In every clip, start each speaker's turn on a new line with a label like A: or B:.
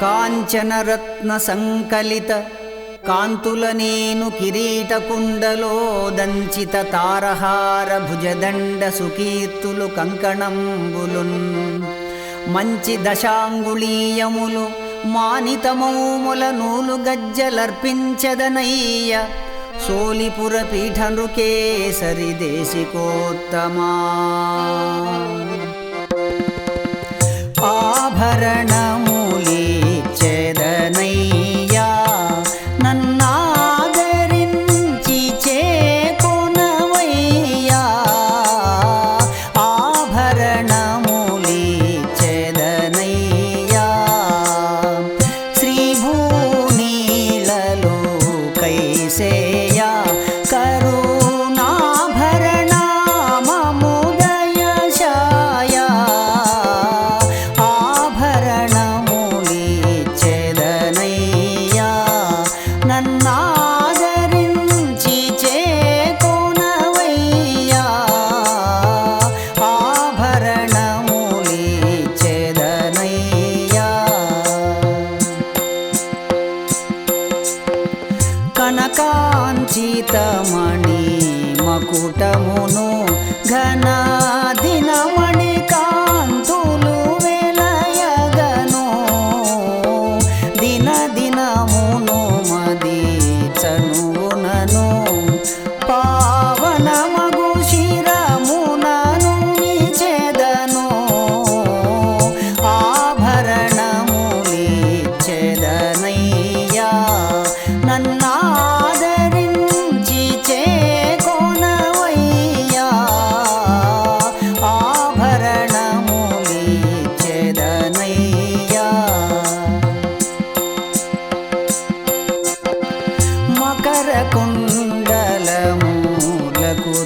A: కాంచనరత్నసంకలిత కాంతులనేను కిరీటకుండలో దంచిత తారహార భుజదండ సుకీర్తులు కంకణంబులున్. మంచి దశాంగుళీయములు మానితమౌముల నూలు గజ్జలర్పించదనయ్య సోలిపుర పీఠనృకేసరి దేశికోత్తమా. ఆభరణం ఘనకాంచితమణి మకుటమును ఘనా పదకుండలమూలకు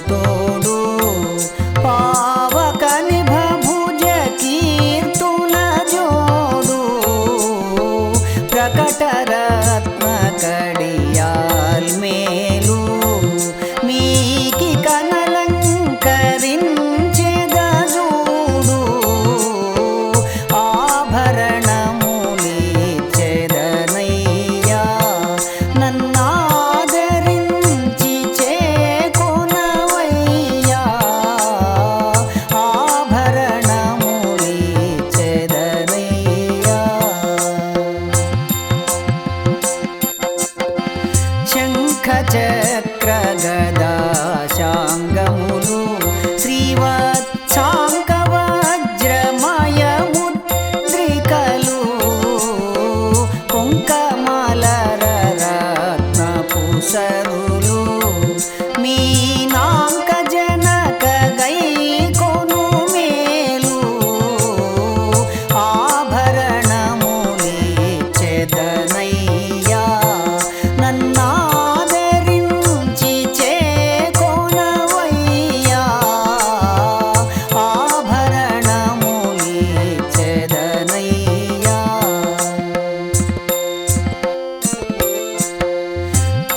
A: తోడు పావకని భుజ కీర్తుల జోడు ప్రకటర शङ्खचक्रगदाशाङ्गमुनु श्रीवा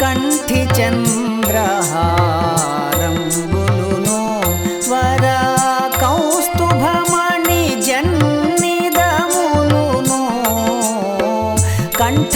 A: కంఠి కంఠిచంద్రహారంబులును వర కౌస్తుభమణి జన్నిదములును కంఠ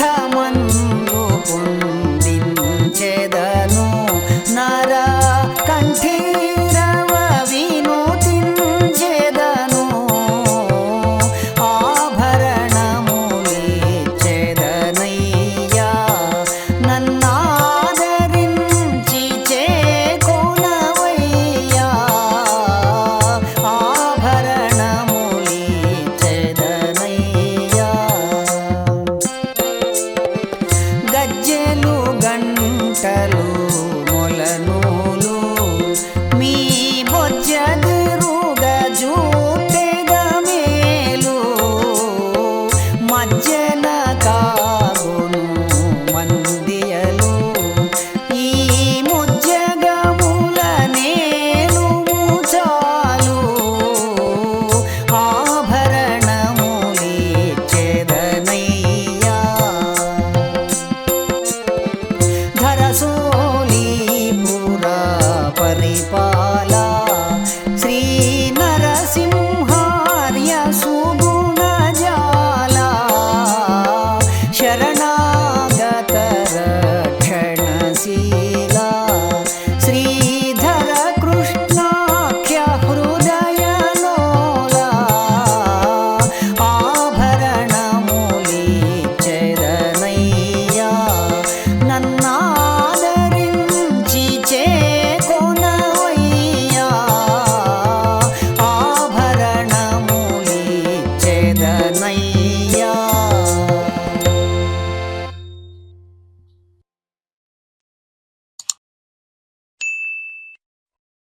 A: la